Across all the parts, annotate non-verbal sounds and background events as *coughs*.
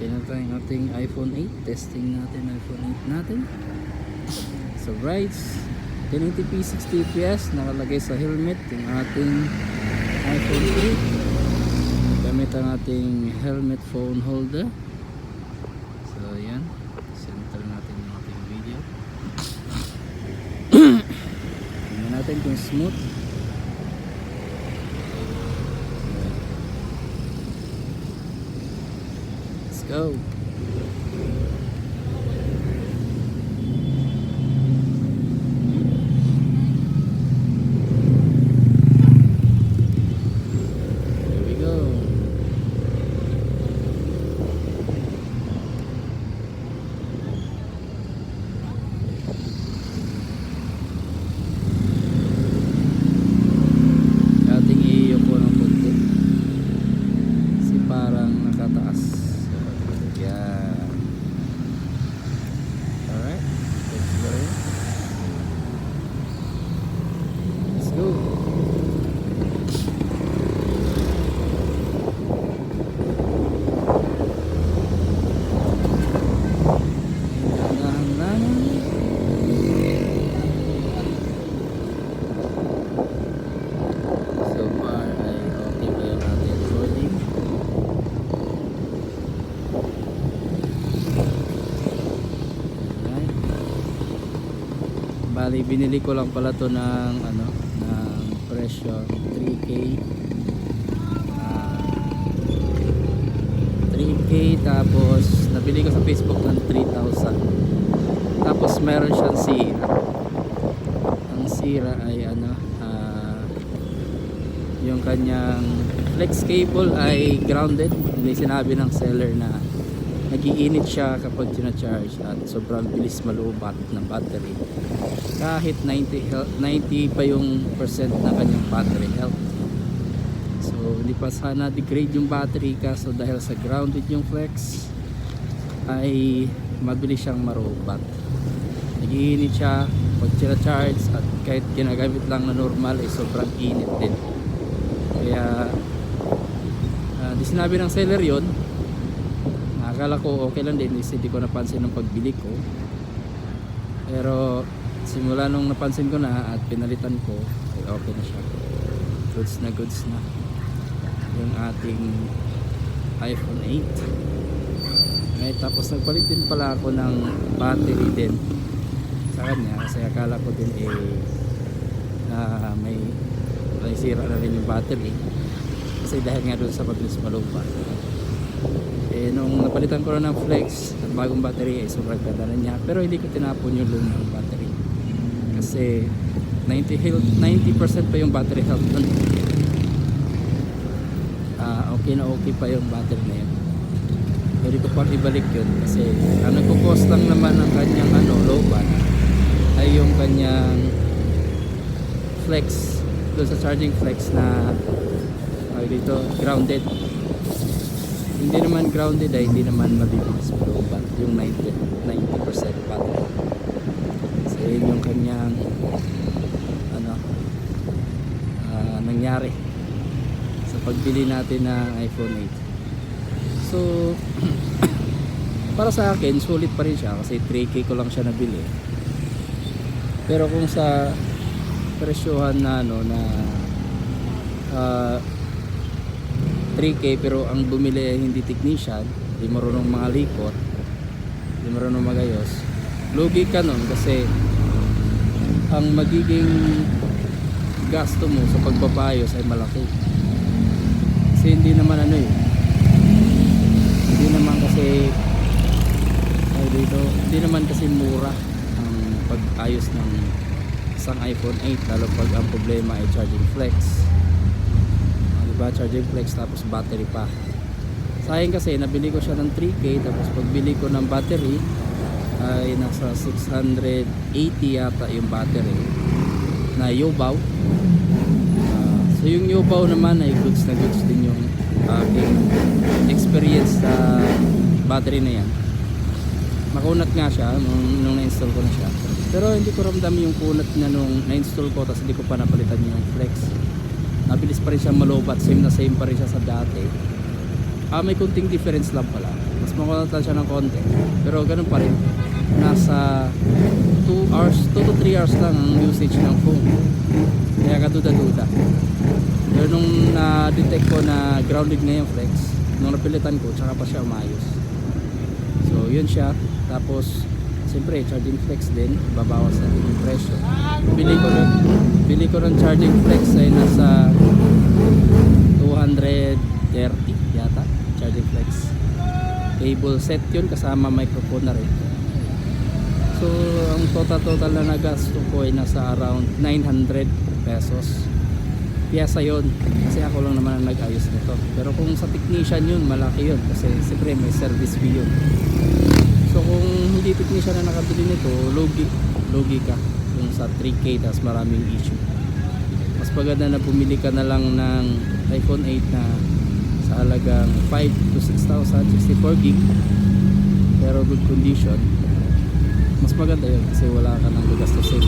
Okay na tayo ng ating iPhone 8. Testing natin iPhone 8 natin. So brights. 1080p 60 fps nakalagay sa helmet yung ating iPhone 3 gamit ang ating helmet phone holder so yan center natin yung ating video *coughs* tingnan natin kung smooth go Bali, binili ko lang pala to ng ano, ng presyo 3K. Ah, 3K tapos nabili ko sa Facebook ng 3,000. Tapos meron siyang sira. Ang sira ay ano, ah, yung kanyang flex cable ay grounded. May sinabi ng seller na nagiinit siya kapag tina-charge at sobrang bilis malubat ng battery. Kahit 90 health, 90 pa yung percent ng kanyang battery health. So hindi pa sana degrade yung battery kaso dahil sa grounded yung flex ay mabilis siyang marobat. Nagiinit siya pag charge at kahit ginagamit lang na normal ay sobrang init din. Kaya ah, di sinabi ng seller yon Akala ko okay lang din, kasi hindi ko napansin ng pagbili ko. Pero simula nung napansin ko na at pinalitan ko, ay okay na siya. Goods na goods na. Yung ating iPhone 8 Right, tapos nagpalit din pala ako ng battery din sa kanya. Kasi akala ko din eh na may may sira na rin yung battery. Kasi dahil nga doon sa mabilis malupa eh nung napalitan ko na ng flex ng bagong battery eh sobrang ganda na niya. Pero hindi ko tinapon yung lumang battery. Kasi 90 health 90% pa yung battery health nun. Ah okay na okay pa yung battery na yun. Pwede ko pang ibalik yun kasi ang nagko-cost lang naman ng kanyang ano low bat ay yung kanyang flex doon sa charging flex na ay dito grounded hindi naman grounded ay hindi naman low bat yung 90 90% battery kasi yun yung kanyang ano ah, nangyari sa pagbili natin ng iPhone 8 so *clears throat* para sa akin sulit pa rin siya kasi 3K ko lang siya nabili. Pero kung sa presyohan na ano na ah, 3K pero ang bumili ay hindi technician hindi marunong mga likot hindi marunong magayos. Lugi ka nun kasi ang magiging gasto mo sa pagpapayos ay malaki. Kasi hindi naman ano eh. Hindi naman kasi ay dito hindi naman kasi mura ang pag-ayos ng isang iPhone 8 lalo pag ang problema ay charging flex Ah, diba? Charging flex tapos battery pa. Sayang kasi nabili ko siya ng 3K tapos pagbili ko ng battery ay nasa 680 yata yung battery na Yobaw Ah, so yung Yobaw naman ay goods na goods din yung aking experience sa battery na yan. Makunat nga siya nung, nung na-install ko na siya. Pero hindi ko ramdam yung kunat niya nung na-install ko tapos hindi ko pa napalitan yung flex mabilis pa rin siya malobat. Same na same pa rin siya sa dati. Ah may kunting difference lang pala. Mas makunat lang siya ng konti. Pero ganun pa rin. Nasa 2 hours 2 to 3 hours lang ang usage ng phone. Kaya kaduda-duda. Pero nung na-detect ko na grounded na yung flex nung napilitan ko tsaka pa siya umayos. So yun siya. Tapos siyempre charging flex din. Babawas natin yung presyo. Bili ko rin bili ko ng charging flex ay nasa 230 yata charging flex. Cable set yun kasama microphone na rin. So ang total total na nagasto ko ay nasa around 900 pesos. Piyasa yun kasi ako lang naman ang nag-ayos nito. Pero kung sa technician yun malaki yun kasi siyempre may service fee yun kung hindi technician na nakabili nito logi logi ka kung sa 3k tas maraming issue. Mas maganda na bumili ka na lang ng iPhone 8 na sa halagang 5 to 6,000 64 gig pero good condition. Mas maganda yun kasi wala ka nang gagastusin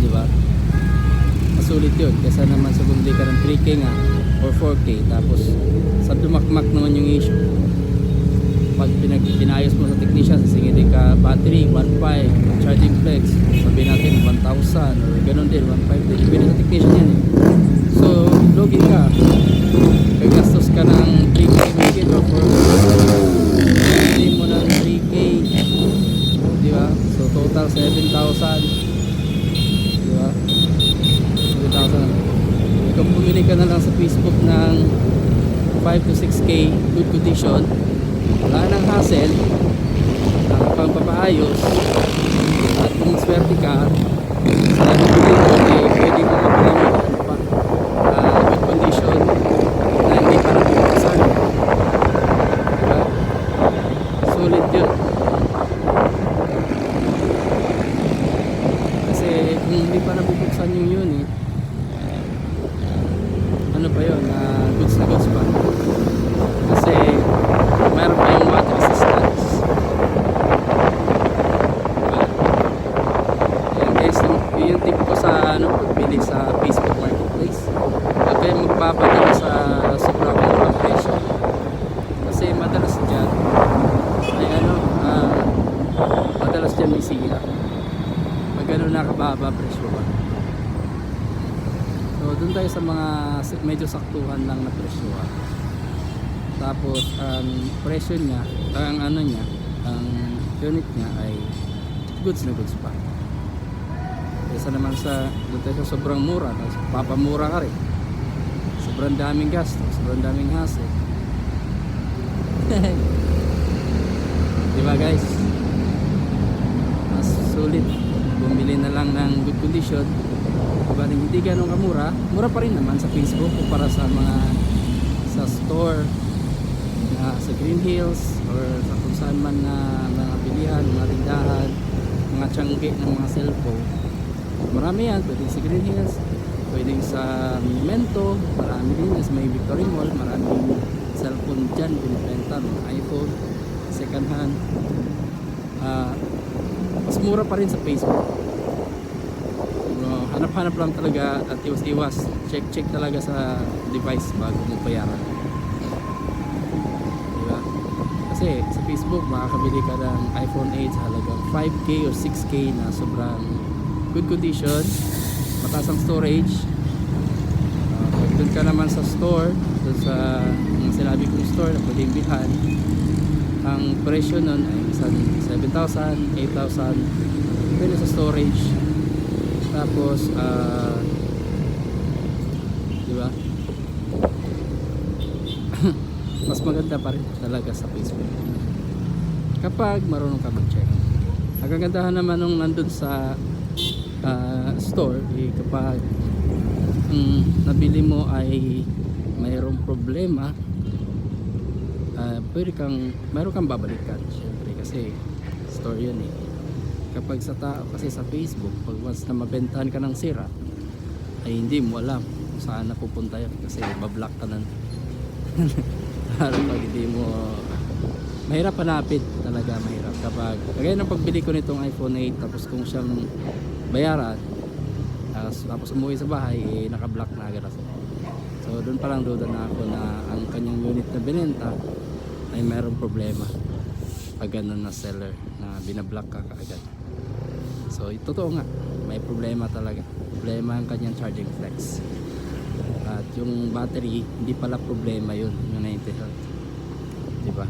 di ba? Masulit yun. Kesa naman sa bumili ka ng 3k nga or 4k tapos sa dumakmak naman yung issue pag pinag pinayos mo sa technician sisingilin ka battery 1.5 charging flex sabihin natin 1,000 or ganun din 1.5 din. Sa technician yan eh. So logi ka. Gagastos ka ng 3k mahigit or 4k hindi mo ng 3k di so total 7,000 di ba? 7,000 kung bumili ka na lang sa Facebook ng 5 to 6k good condition wala nang hassle. Ang pangpapaayos at kung swerte ka. Sa nabili mo eh, pwede mo mapalami ano pa ah, good condition na hindi pa nabibuksan diba? sulit yun kasi kung hindi pa nabubuksan yung unit ano pa yun ah, goods na goods pa kasi mayroon pa yung water resistance Ayan guys, yung, yung tip ko sa ano, pagbili sa Facebook Marketplace. Huwag kayong magpapadala sa sobrang murang presyo. Kasi madalas dyan, ay ano, ah, madalas dyan may sira. Pag nakababa presyo ba. So doon tayo sa mga medyo saktuhan lang na presyo. ah. Tapos ang presyo niya, ang ano niya, ang unit niya ay goods na goods pa. Kesa naman sa doon tayo sa sobrang mura, tapos papamura ka rin. Sobrang daming gasto, sobrang daming hassle. *laughs* Di ba guys? Mas sulit bumili na lang ng good condition. Diba hindi ganun kamura. Mura pa rin naman sa Facebook kumpara sa mga sa store na sa Green Hills or sa kung saan man na mga bilihan, mga tindahan, mga tiyangge ng mga cellphone. Marami yan, pwedeng sa Green Hills, pwedeng sa Monumento, marami din sa may Victory Mall, maraming cellphone dyan, binibenta, mga iPhone, second hand. Ah, mas mura pa rin sa Facebook. Hanap-hanap lang talaga at iwas-iwas. Check-check talaga sa device bago mo bayaran. Diba? Kasi sa Facebook, makakabili ka ng iPhone 8 sa halagang 5K or 6K na sobrang good condition, mataas ang storage. Uh, doon ka naman sa store, doon sa mga sinabi kong store na pwedeng bilhan, ang presyo nun ay isang 7,000, 8,000, depende sa storage. Tapos, ah, di ba? *laughs* mas maganda pa rin talaga sa Facebook kapag marunong ka mag-check ang kagandahan naman nung nandun sa ah, store eh, kapag ang nabili mo ay mayroong problema pwede kang mayroon kang babalikan syempre kasi store yun eh. Kapag sa tao kasi sa Facebook pag once na mabentahan ka ng sira ay hindi mo alam kung saan napupunta yun kasi bablock ka na Lalo *laughs* pag hindi mo mahirap hanapin. Talaga mahirap. Kapag kagaya ng pagbili ko nitong iPhone 8 tapos kung siyang bayaran tapos, umuwi sa bahay eh, naka-block na agad ako. So doon pa lang duda na ako na ang kanyang unit na binenta ay mayroong problema pag ganun na seller na binablock ka kaagad. So totoo nga may problema talaga. Problema ang kanyang charging flex. At yung battery hindi pala problema yun yung 90 Hz di ba?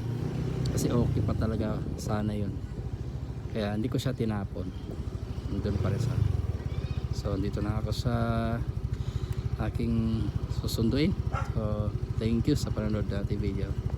Kasi okay pa talaga sana yun. Kaya hindi ko siya tinapon. Nandun pa rin sa so dito na ako sa aking susunduin. So thank you sa panonood natin video